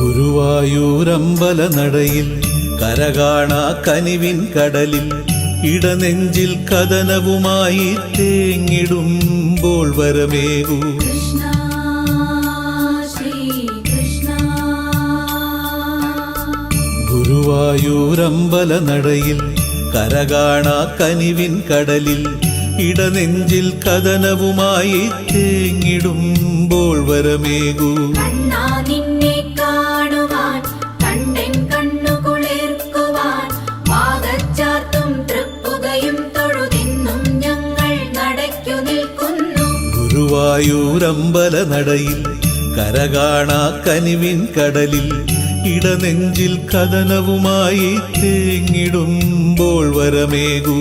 ഗുരുവായൂരമ്പല നടയിൽ കരകാണാ കനിവിൻ കടലിൽ ഇടനെഞ്ചിൽ കഥനവുമായി തേങ്ങിടുമ്പോൾ കൃഷ്ണ ഗുരുവായൂരമ്പല നടയിൽ കരകാണാ കനിവിൻ കടലിൽ ഇടനെഞ്ചിൽ കഥനവുമായി തേങ്ങിടുമ്പോൾ വരമേകൂ. ഗുരുവായൂരമ്പല നടയിൽ കരകാണാ കനിവിൻ കടലിൽ ഇടനെഞ്ചിൽ കഥനവുമായി തേങ്ങിടുമ്പോൾ വരമേകൂ.